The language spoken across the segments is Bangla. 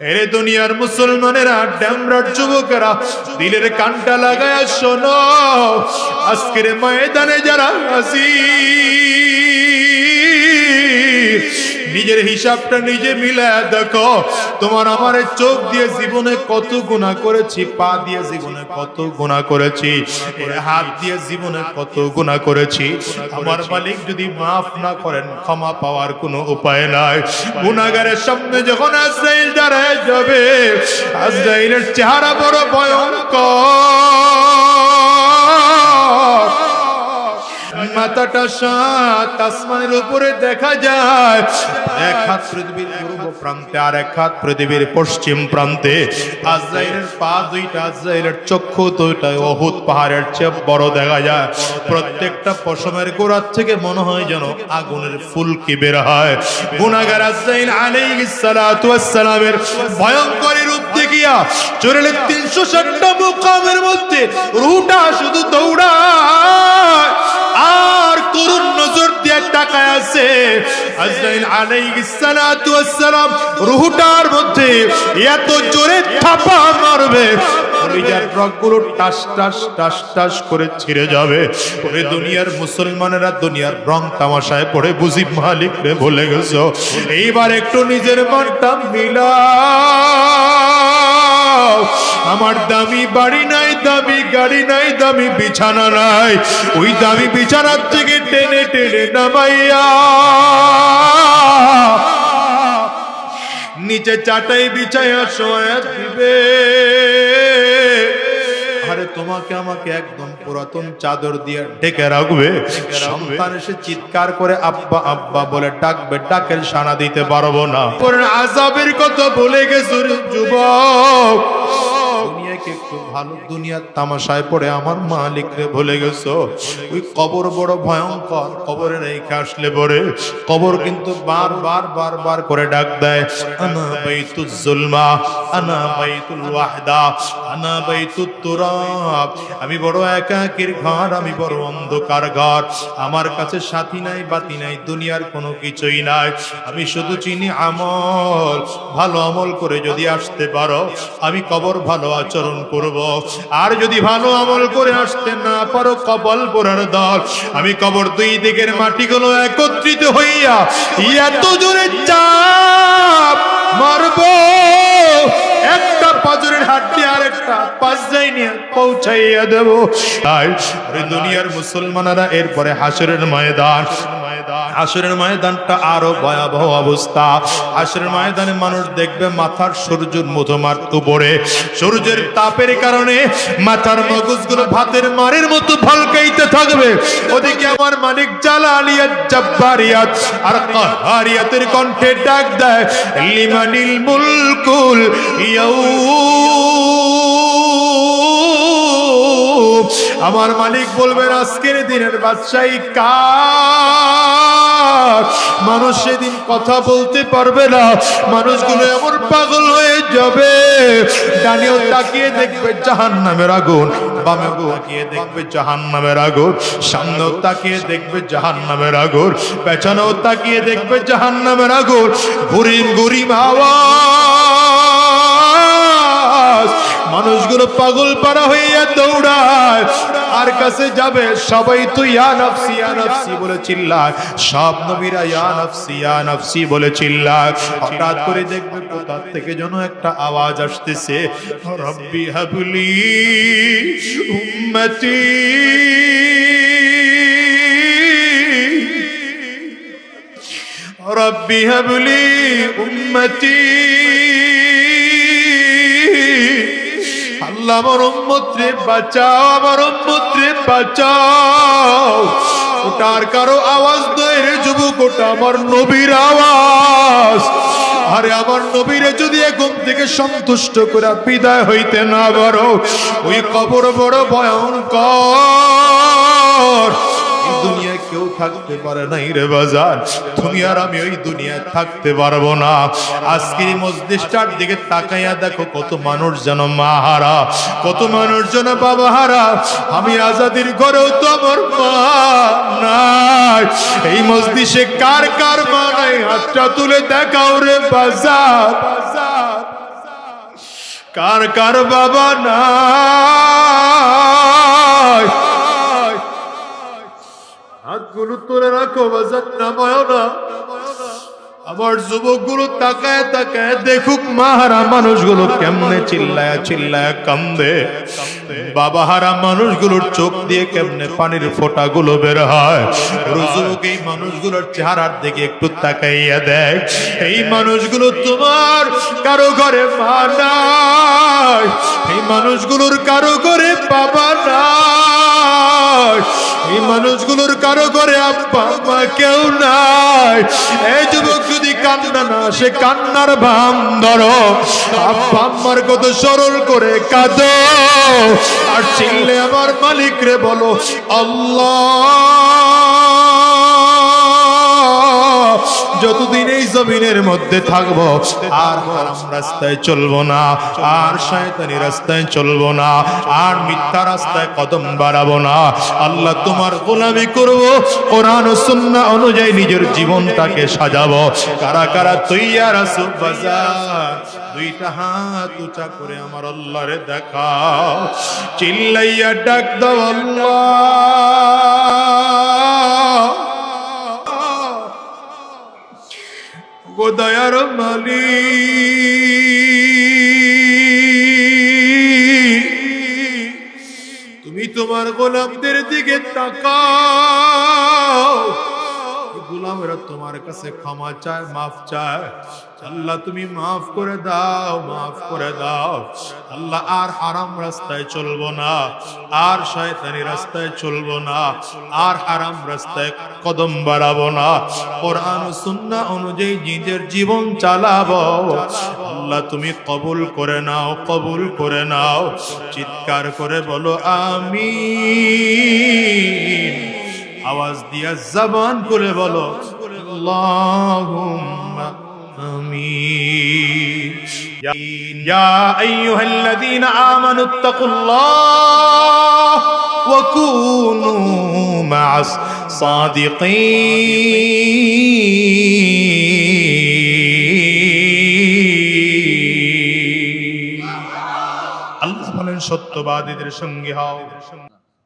এরে দুনিয়ার মুসলমানেরা ড্যামরার যুবকেরা দিলের কানটা লাগায় শোনো। আজকের ময়দানে যারা আসি নিজের হিসাবটা নিজে মিলে দেখো। তোমার আমার চোখ দিয়ে জীবনে কত গুণা করেছি, পা দিয়ে জীবনে কত গুণা করেছি হাত দিয়ে জীবনে কত গুণা করেছি। আমার মালিক যদি মাফ না করেন, ক্ষমা পাওয়ার কোনো উপায় নাই। গুনাগারের সামনে যখন আজরাইল দাঁড়ায় যাবে, আজরাইলের চেহারা বড় ভয়ঙ্কর। মাথাটা সাত, আসমানের উপরে দেখা যায়। এক হাত পৃথিবীর পূর্ব প্রান্তে আর এক হাত পৃথিবীর পশ্চিম প্রান্তে। আজরাইলের পা দুইটা, আজরাইলের চক্ষু দুইটা, অহুত পাহাড়ের চেয়ে বড় দেখা যায়। প্রত্যেকটা পশমের গোড়ার থেকে মনে হয় যেন আগুনের ফুলকি বের হয়। গুনাগার আজরাইল আলাইহিস সালাতু ওয়াস সালামের ভয়ঙ্কর রূপ চোরেলের তিনশো মধ্যে রুটা শুধু দৌড়ায়। আর নজর দিয়ে আছে মধ্যে এত জোরে থাপা মারবে ছিঁড়ে যাবে। দুনিয়ার মুসলমানেরা দুনিয়ার তামাশায় বুঝি মালিক বলে গেছো। এইবার একটু নিজের মনটা মিলা আমার দামি বাড়ি নাই, দামি গাড়ি নাই, দামি বিছানা নাই। ওই দামি বিছানার থেকে টেনে টেনে নামাইয়া। নিচে চাটাই বিছাইয়া শোয়া দিবে। আরে তোমাকে আমাকে একদম পুরাতন চাদর দিয়ে ডেকে রাখবে। সন্তান এসে চিৎকার করে, আব্বা আব্বা, বলে, ডাকবে, ডাকের সানা দিতে পারব না। আজাবের কথা বলে গেছে যুবক। দুনিয়াকে একটু ভালো দুনিয়ার তামাশায় পড়ে আমার মালিক রে ভুলে গেছো? ওই কবর বড় ভয়ঙ্কর, কবরে রেখে আসলে পরে। কবর কিন্তু বার বার বার বার করে ডাক দেয়। আনা বাইতুল জুলমা, আনা বাইতুল ওয়াহদা, আনা বাইতুত তুরাব। আমি বড় একাকির ঘর, আমি বড় অন্ধকার ঘর। আমার কাছে সাথী নাই, বাতি নাই, দুনিয়ার কোনো কিছুই নাই। আমি শুধু চিনি আমল, ভালো আমল করে যদি আসতে পারো, আমি কবর ভালো আচরণ করব। আর যদি ভালো আমল করে আসতে না পারো, কবল পড়ার দল। আমি কবর দুই দিকের মাটিগুলো একত্রিত হইয়া এত জোরে চাপ মারবো। একটা পাজরের হাড্ডি আর একটা পাঁচ নিয়ে পৌঁছাইয়া দেব। তাই দুনিয়ার মুসলমানেরা এরপরে হাসরের ময়দান আসরের ময়দানটা আরও ভয়াবহ অবস্থা। আসরের ময়দানে মানুষ দেখবে মাথার সূর্যের মধুমার উপরে। সূর্যের তাপের কারণে মাথার মগজগুলো ভাতের মারের মতো ভালকাইতে থাকবে। ওদিকে আমার মালিক জালালিয়াত জব্বারিয়াত আর কাহারিয়াতের কণ্ঠে ডাক দেয়, লিমানিল মুলকুল ইয়াউম। আমার মালিক বলবেন, আজকের দিনের বাদশাহী কার মানুষ সেদিন কথা বলতে পারবে না। মানুষগুলো এমন পাগল হয়ে যাবে। ডানেও তাকিয়ে দেখবে জাহান নামের আগুন বামে দেখবে জাহান নামের আগুন, সামনেও তাকিয়ে দেখবে জাহান নামের আগুন, পেছনেও তাকিয়ে দেখবে জাহান নামের আগুন। ঘুরিম ঘুরিম আওয়াজ মানুষগুলো পাগল পারা হইয়া দৌড়ায়। আর কাছে যাবে সবাই তো ইয়া নফসি ইয়া নফসি বলে চিল্লায়। সব নবীরা ইয়া নফসি ইয়া নফসি বলে চিল্লায়। হঠাৎ করে দেখবে কোথা থেকে যেন একটা আওয়াজ আসতেছে, রব্বি হাবলি উম্মতি রব্বি হাবলি উম্মতি আল্লাহ আমার বাঁচাও আমার উম্মতরে, বাঁচাও। ওটার কারও আওয়াজ নয় রে যুবক, ওটা আমার নবীর আওয়াজ। আরে আমার নবীরে যদি ঘুম থেকে সন্তুষ্ট করে বিদায় হইতে না পারো, ওই কবর বড় ভয়ঙ্কর। কেউ থাকতে পারে নাই রে বাজার। তুমি আর আমি ওই দুনিয়ায় থাকতে পারব না। আজকের মসজিদটার দিকে তাকাইয়া দেখো, কত মানুষ যেন মা হারা কত মানুষ যেন বাবা হারা আমি আজাদির ঘরেও তো আমার নাই। এই মসজিদে কার কার মা নাই? হাতটা তুলে দেখাও রে বাজার। কার কার বাবা নাই? তুলে রাখো আমার যুবকগুলো তাকায় তাকায় দেখুক মাহারা মানুষগুলো কেমনে চিল্লায় চিল্লায় কান্দে। বাবা হারা মানুষগুলোর চোখ দিয়ে কেমনে পানির ফোঁটাগুলো বের হয়। যুবক এই মানুষগুলোর চেহারার দিকে একটু তাকাইয়া দেখ এই মানুষগুলো তোমার কারও ঘরে এই মানুষগুলোর কারও ঘরে বাবা এই মানুষগুলোর কারও করে আব্বা মা কেউ নাই। এই যুবক যদি কান্না না সে কান্নার ভাম ধরো। আব্বা, আম্মার কত সরল করে কাঁদ। আর চিনলে আমার মালিক রে বলো, আল্লাহ। যতদিন এই জমিনের মধ্যে থাকব, আর হারাম রাস্তায় চলবো না, আর শয়তানি রাস্তায় চলবো না, আর মিথ্যা রাস্তায় কদম বাড়াবো না। আল্লাহ তোমার গোলামি করব, কোরআন সুন্না অনুযায়ী নিজের জীবনটাকে সাজাবো। কারা কারা আসো বাজার, দুইটা হাত উঁচা করে আমার আল্লাহরে দেখাও চিল্লাইয়া ডাক দাও আল্লাহ। গো দয়ার মালি তুমি তোমার গোলামদের দিকে তাকাও। গোলামেরা তোমার কাছে ক্ষমা চায়, মাফ চায়। আল্লাহ, তুমি মাফ করে দাও, মাফ করে দাও। আল্লাহ, আর হারাম রাস্তায় চলবো না, আর শয়তানি রাস্তায় চলবো না, আর হারাম রাস্তায় কদম বাড়াবো না। কোরআন ও সুন্নাহ অনুযায়ী নিজের জীবন চালাবো। আল্লাহ, তুমি কবুল করে নাও, কবুল করে নাও। চিৎকার করে বলো আমি আওয়াজ দিয়া জবান করে বলো, আল্লাহুম্মা আমিন। ইয়া আইয়ুহাল্লাযীনা আমানুত্তাকুল্লাহ ওয়া কুনু মা'আস সাদিকিন। আল্লাহ বলেন, সত্যবাদীদের সঙ্গে হও।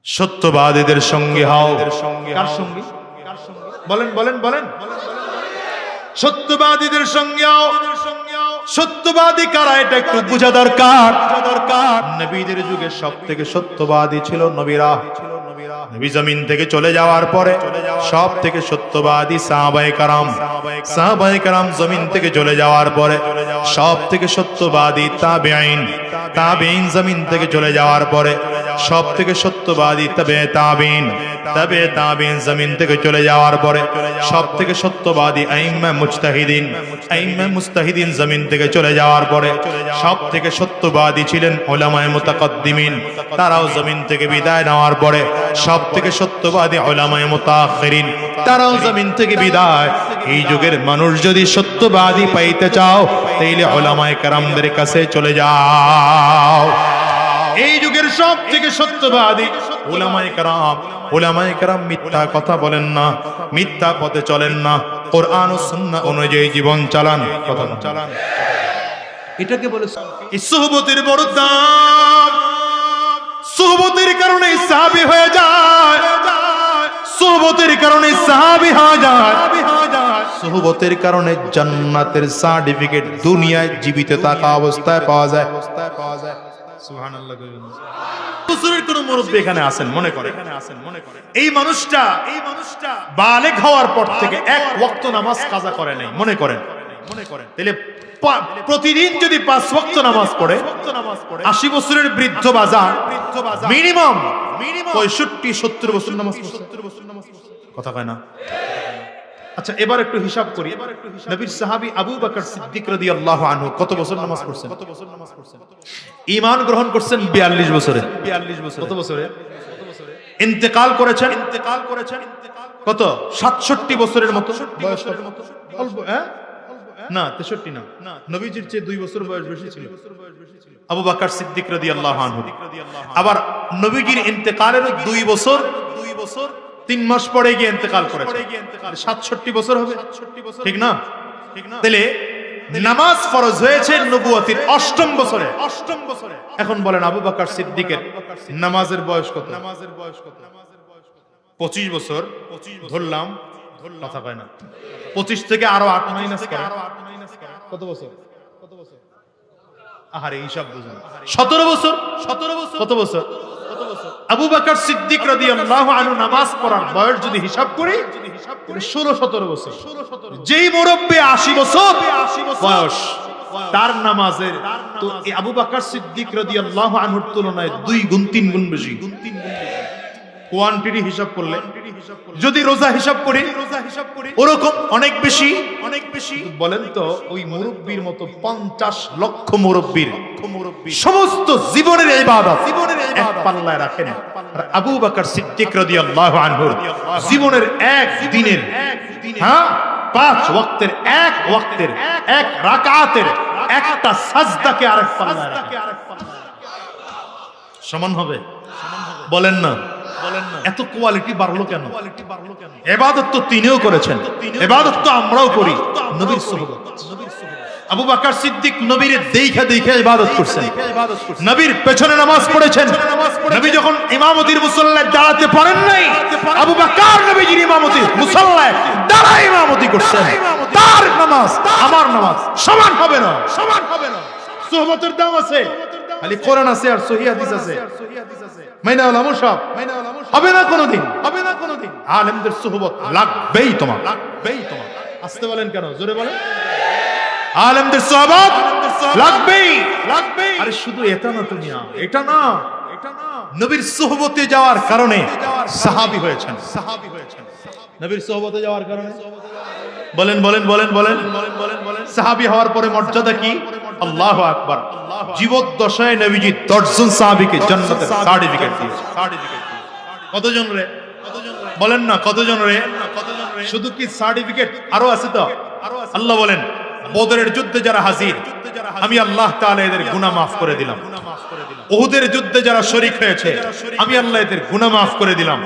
সত্যবাদীদের সঙ্গে হও। কার সঙ্গে? বলেন বলেন বলেন। সত্যবাদীদের সঙ্গে হও। সত্যবাদী কারা? এটা একটু বোঝা দরকার। দরকার। নবীদের যুগে সব থেকে সত্যবাদী ছিল নবীরা। নবী জমিন থেকে চলে যাওয়ার পরে সব থেকে সত্যবাদী সাহাবায়ে কারাম। সাহাবায়ে কারাম জমিন থেকে চলে যাওয়ার পরে সব থেকে সত্যবাদী তাবেঈন। তাবেঈন জমিন থেকে চলে যাওয়ার পরে সব থেকে সত্যবাদী তবে তাবিন তবে তাবিন জমিন থেকে চলে যাওয়ার পরে সব থেকে সত্যবাদী আইম্মা মুজতাহিদিন, আইম্মা মুস্তাহিদিন জমিন থেকে চলে যাওয়ার পরে সব থেকে সত্যবাদী ছিলেন ওলামায়ে মুতাকাদ্দিমিন, তারাও জমিন থেকে বিদায় নেওয়ার পরে সব থেকে সত্যবাদী ওলামায়ে মুতাআখিরিন তারাও জমিন থেকে বিদায়। এই যুগের মানুষ যদি সত্যবাদী পাইতে চাও, তাইলে ওলামায়ে কেরামদের কাছে চলে যাও। এই যুগের সব থেকে সত্যবাদী ওলামায়ে কারাম। ওলামায়ে কারাম মিথ্যা কথা বলেন না মিথ্যা পথে চলেন না। কোরআন ও সুন্নাহ অনুযায়ী জীবন চালান কথা চালান। এটাকে বলে এই সুহবতের বড় দাম সুহবতের কারণে সাহাবী হয়ে যায়। সুহবতের কারণে সাহাবী হয়ে যায়। সুহবতের কারণে জান্নাতের সার্টিফিকেট দুনিয়ায় জীবিত থাকা অবস্থায় পাওয়া যায় অবস্থায় পাওয়া যায়। সুবহানাল্লাহ কইবেন। বছরের কোন মুরব্বী এখানে আছেন মনে করে এখানে আছেন করে এই মানুষটা এই মানুষটা বালেগ হওয়ার পর থেকে এক ওয়াক্ত নামাজ কাজা করে নাই মনে করেন? মনে করেন। তাহলে প্রতিদিন যদি পাঁচ ওয়াক্ত নামাজ পড়ে আশি বছরের বৃদ্ধ বাজার মিনিমাম পঁয়ষট্টি সত্তর বছর নামাজ সত্তর বছর নামাজ কথা কয় না? আচ্ছা এবার একটু হিসাব করি। নবীর সাহাবী আবু বকর সিদ্দিক রাদিয়াল্লাহু আনহু কত বছর নামাজ পড়ছেন? কত বছর নামাজ পড়ছেন? ঈমান গ্রহণ করছেন 42 বছরে। 42 বছরে। কত বছরে? ইন্তেকাল করেছেন? ইন্তেকাল করেছেন। কত? 67 বছরের মতো? বয়স মতো। অল্প হ্যাঁ? না 63 না। নবীজির চেয়ে দুই বছর বয়স বেশি ছিল। আবু বকর সিদ্দিক রাদিয়াল্লাহু আনহু। আবার নবীজির ইন্তেকালের দুই বছর। দুই বছর। তিন মাস পরে গিয়ে ইন্তেকাল করেছে। সাতষট্টি বছর হবে। ঠিক না? তাহলে নামাজ ফরজ হয়েছে নবুয়তির অষ্টম বছরে। অষ্টম বছরে। এখন বলেন আবু বকর সিদ্দিকের নামাজের বয়স কত? নামাজের বয়স কত? পঁচিশ বছর। ধরলাম। কথা কয় না। পঁচিশ থেকে আরও আট মাইনাস করে কত বছর? কত বছর? আহারে হিসাব বুঝুন। সতেরো বছর? সতেরো বছর। কত বছর? আবু বকর সিদ্দিক আনহু নামাজ পড়ার বয়স যদি হিসাব করি ষোলো সতেরো বছর। যেই মুরব্বী আশি বছর বয়স, তার নামাজের তো আবু বকর সিদ্দিক রাদিয়াল্লাহু আনহুর তুলনায় দুই গুণ, তিন গুণ বেশি। কোয়ান্টিটি হিসাব করলে যদি রোজা হিসাব করি রোজা হিসাব করি ওরকম অনেক বেশি। অনেক বেশি। বলেন তো ওই মুরব্বীর মতো পঞ্চাশ লক্ষ মুরব্বীর। সমস্ত জীবনের ইবাদত জীবনের এক পাল্লায় রাখেন। আবু বকর সিদ্দিক রাদিয়াল্লাহু আনহু জীবনের এক দিনের। হ্যাঁ? পাঁচ ওয়াক্তের এক ওয়াক্তের এক রাকাতের একটা সাজদাকে আরেক পাল্লায় রাখেন। সমান হবে। বলেন না। এত কোয়ালিটি বাড়লো কেন? কোয়ালিটি বাড়লো কেন? এবাদত তো তিনিও করেছেন। এবাদত তো আমরাও করি। নবীর সুহবত। আবু বকর সিদ্দিক নবীর দেখা দেখা ইবাদত করছেন। নবীর পেছনে নামাজ পড়েছেন। নবী যখন ইমামতির মুসল্লায় দাঁড়াতে পারেন নাই আবু বকর নবীজির ইমামতি মুসল্লায় দাঁড়ায় ইমামতি করছেন। তার নামাজ আমার নামাজ সমান হবে না। সমান হবে না। সুহবতের দাম আছে। খালি কোরআন আছে আর সহি হাদিস আছে। মাইনা ওলামো সব হবে না কোনোদিন? হবে না কোনোদিন। আলেমদের সুহবত লাগবেই তোমার। লাগবেই তোমার। আসতে বলেন কেন? জোরে বলেন। আলেমদের সুহবত লাগবেই। লাগবেই। আরে শুধু এটা না তুমি এটা না। এটা না। নবীর সুহবতে যাওয়ার কারণে সাহাবী হয়েছেন। সাহাবী হয়েছেন। নবীর সুহবতে যাওয়ার কারণে? বলেন বলেন বলেন বলেন। বলেন বলেন বলেন। সাহাবী হওয়ার পরে মর্যাদা কি? আল্লাহু আকবার। জীবদ্দশায় নবীজি দশজন সাহাবীকে জান্নাতের সার্টিফিকেট দিয়েছে। কতজন রে? বলেন না কতজন রে? শুধু কি সার্টিফিকেট আরও আছে তো? আল্লাহ বলেন বদরের যুদ্ধে যারা হাজির আমি আল্লাহ তাআলা এদের গুনাহ মাফ করে দিলাম। উহুদের যুদ্ধে যারা শরীক হয়েছে আমি আল্লাহ এদের গুনাহ মাফ করে দিলাম।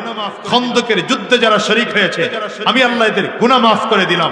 খন্দকের যুদ্ধে যারা শরীক হয়েছে আমি আল্লাহ এদের গুনাহ মাফ করে দিলাম।